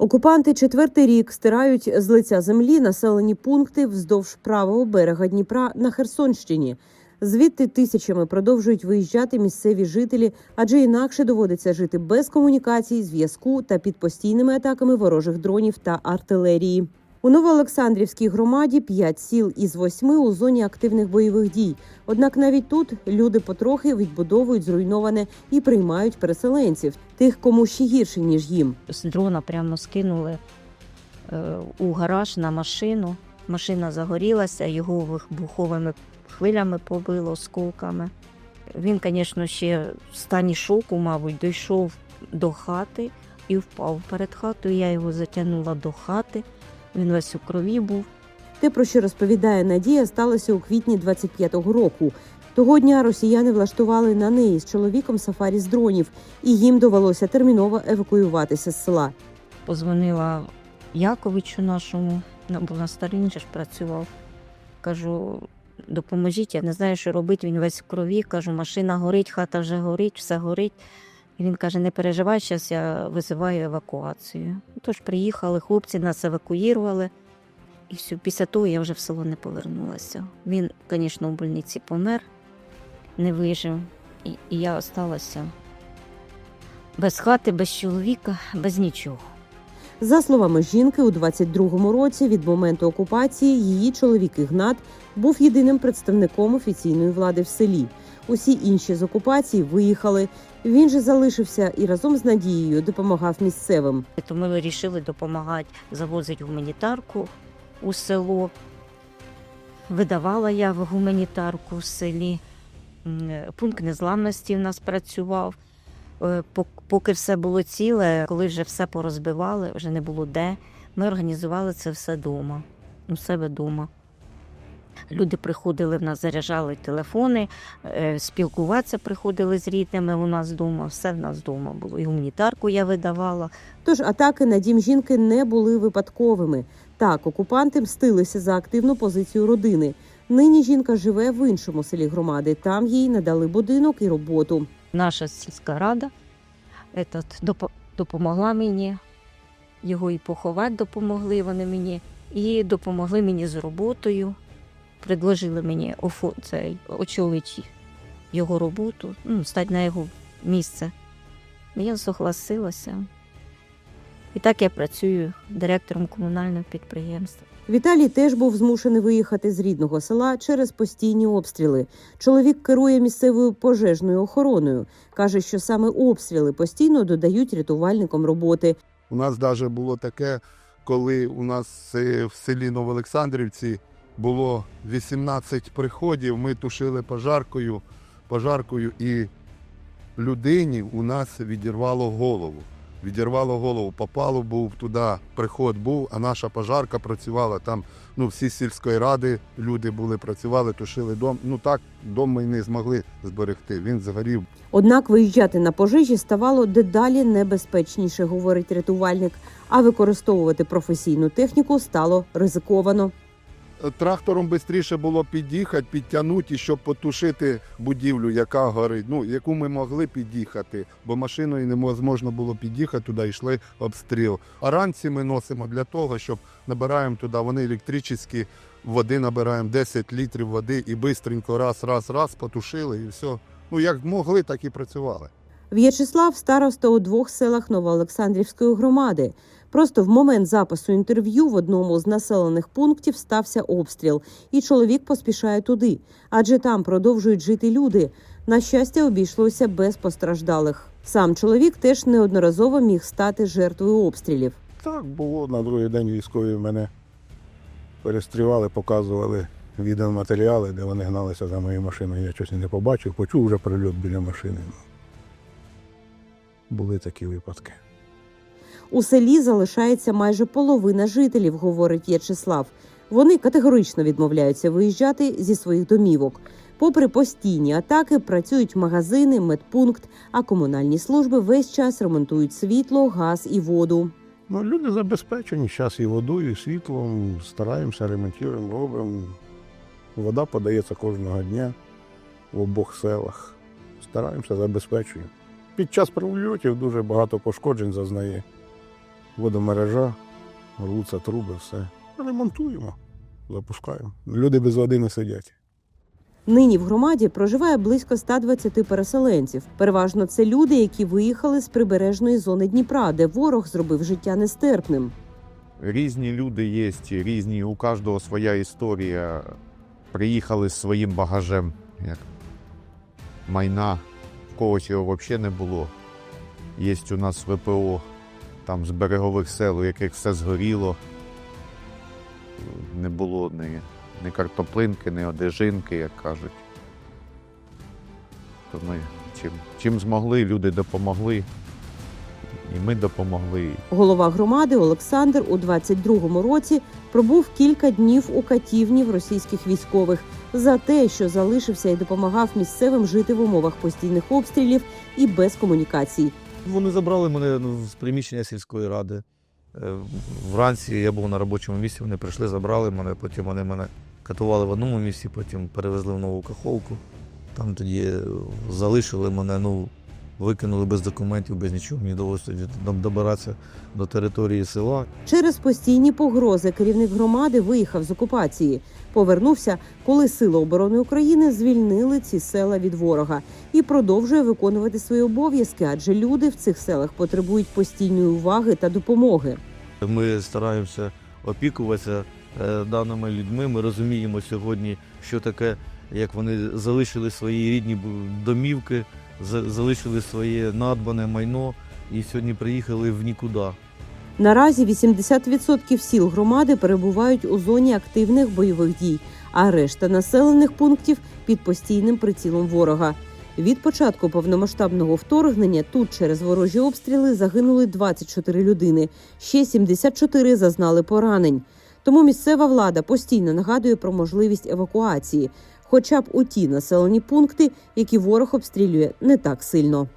Окупанти четвертий рік стирають з лиця землі населені пункти вздовж правого берега Дніпра на Херсонщині. Звідти тисячами продовжують виїжджати місцеві жителі, адже інакше доводиться жити без комунікацій, зв'язку та під постійними атаками ворожих дронів та артилерії. У Новоолександрівській громаді п'ять сіл із восьми у зоні активних бойових дій. Однак навіть тут люди потрохи відбудовують зруйноване і приймають переселенців, тих, кому ще гірше ніж їм. з дрона прямо скинули е, у гараж на машину. Машина загорілася, його вибуховими хвилями побило осколками. Він, звісно, ще в стані шоку, мабуть, дійшов до хати і впав перед хатою. Я його затягнула до хати. Він весь у крові був. Те, про що розповідає Надія, сталося у квітні 25-го року. Того дня росіяни влаштували на неї з чоловіком сафарі з дронів, і їм довелося терміново евакуюватися з села. Позвонила Яковичу нашому, ну, бо на Сталінче ж працював. Кажу, допоможіть, я не знаю, що робити. Він весь в крові. Кажу, машина горить, хата вже горить, все горить. І він каже: не переживай, зараз я визиваю евакуацію. Тож приїхали, хлопці нас евакуювали. І все, після того я вже в село не повернулася. Він, звісно, у больниці помер, не вижив. І, і я осталася без хати, без чоловіка, без нічого. За словами жінки, у 22-му році від моменту окупації її чоловік Ігнат був єдиним представником офіційної влади в селі. Усі інші з окупації виїхали. Він же залишився і разом з Надією допомагав місцевим. То ми вирішили допомагати завозити гуманітарку у село. Видавала я в гуманітарку в селі. Пункт незламності в нас працював. Е, Поки все було ціле, коли вже все порозбивали, вже не було де. Ми організували це все вдома, у себе вдома. Люди приходили в нас, заряджали телефони, е, спілкуватися приходили з рідними у нас вдома, все в нас вдома було. І гуманітарку я видавала. Тож атаки на дім жінки не були випадковими. Так, окупанти мстилися за активну позицію родини. Нині жінка живе в іншому селі громади. Там їй надали будинок і роботу. наша сільська рада допомогла мені, його і поховати допомогли вони мені, і допомогли мені з роботою. Предложили мені офо, цей, очолити його роботу, ну, стати на його місце. Я согласилася. І так я працюю директором комунального підприємства. Віталій теж був змушений виїхати з рідного села через постійні обстріли. Чоловік керує місцевою пожежною охороною. каже, що саме обстріли постійно додають рятувальникам роботи. У нас навіть було таке, коли у нас е, в селі Новоолександрівці було 18 приходів, ми тушили пожаркою, пожаркою і людині у нас відірвало голову. Відірвало голову, попало був туди, приход був, а наша пожарка працювала там. Ну, всі сільської ради люди були, працювали, тушили дом. Ну так, дом ми не змогли зберегти. Він згорів Однак виїжджати на пожежі ставало дедалі небезпечніше, говорить рятувальник. А використовувати професійну техніку стало ризиковано. Трактором швидше було під'їхати, підтягнути, щоб потушити будівлю, яка горить, ну, яку ми могли під'їхати, бо машиною неможливо було під'їхати, туди йшли обстріл. А ранці ми носимо для того, щоб набираємо туди, вони електричні, води набираємо 10 літрів води і швидко раз, раз, раз потушили і все. Ну, як могли, так і працювали. В'ячеслав староста у двох селах Новоолександрівської громади. Просто в момент запису інтерв'ю в одному з населених пунктів стався обстріл, і чоловік поспішає туди, адже там продовжують жити люди. На щастя, обійшлося без постраждалих. Сам чоловік теж неодноразово міг стати жертвою обстрілів. Так було на другий день військові мене перестрівали, показували відеоматеріали, де вони гналися за моєю машиною. Я щось не побачив, почув вже прильот біля машини. Були такі випадки. У селі залишається майже половина жителів, говорить В'ячеслав. Вони категорично відмовляються виїжджати зі своїх домівок. Попри постійні атаки, працюють магазини, медпункт, а комунальні служби весь час ремонтують світло, газ і воду. Ну, люди забезпечені зараз і водою, і світлом, стараємося, ремонтуємо, робимо. Вода подається кожного дня в обох селах. Стараємося, забезпечуємо. Під час прильотів дуже багато пошкоджень зазнає водомережа, рвуться труби, все. Ремонтуємо, запускаємо. Люди без води не сидять. Нині в громаді проживає близько 120 переселенців. Переважно це люди, які виїхали з прибережної зони Дніпра, де ворог зробив життя нестерпним. Різні люди є, різні, у кожного своя історія. Приїхали з своїм багажем, як майна, когось його взагалі не було. Є у нас ВПО, там з берегових сел, у яких все згоріло. Не було ні, ні картоплинки, ні одежинки, як кажуть. То ми чим, чим змогли, люди допомогли. І ми допомогли. Голова громади Олександр у 22-му році пробув кілька днів у катівні в російських військових за те, що залишився і допомагав місцевим жити в умовах постійних обстрілів і без комунікацій. Вони забрали мене ну, з приміщення сільської ради. Е, Вранці я був на робочому місці, вони прийшли, забрали мене, потім вони мене катували в одному місці, потім перевезли в нову каховку. Там тоді е, залишили мене, ну, викинули без документів, без нічого. Мені довелося добиратися до території села. Через постійні погрози керівник громади виїхав з окупації. Повернувся, коли Сили оборони України звільнили ці села від ворога і продовжує виконувати свої обов'язки, адже люди в цих селах потребують постійної уваги та допомоги. Ми стараємося опікуватися е, даними людьми. Ми розуміємо сьогодні, що таке, як вони залишили свої рідні домівки, залишили своє надбане майно і сьогодні приїхали в нікуди. Наразі 80% сіл громади перебувають у зоні активних бойових дій, а решта населених пунктів під постійним прицілом ворога. Від початку повномасштабного вторгнення тут через ворожі обстріли загинули 24 людини. Ще 74 зазнали поранень. Тому місцева влада постійно нагадує про можливість евакуації, хоча б у ті населені пункти, які ворог обстрілює не так сильно.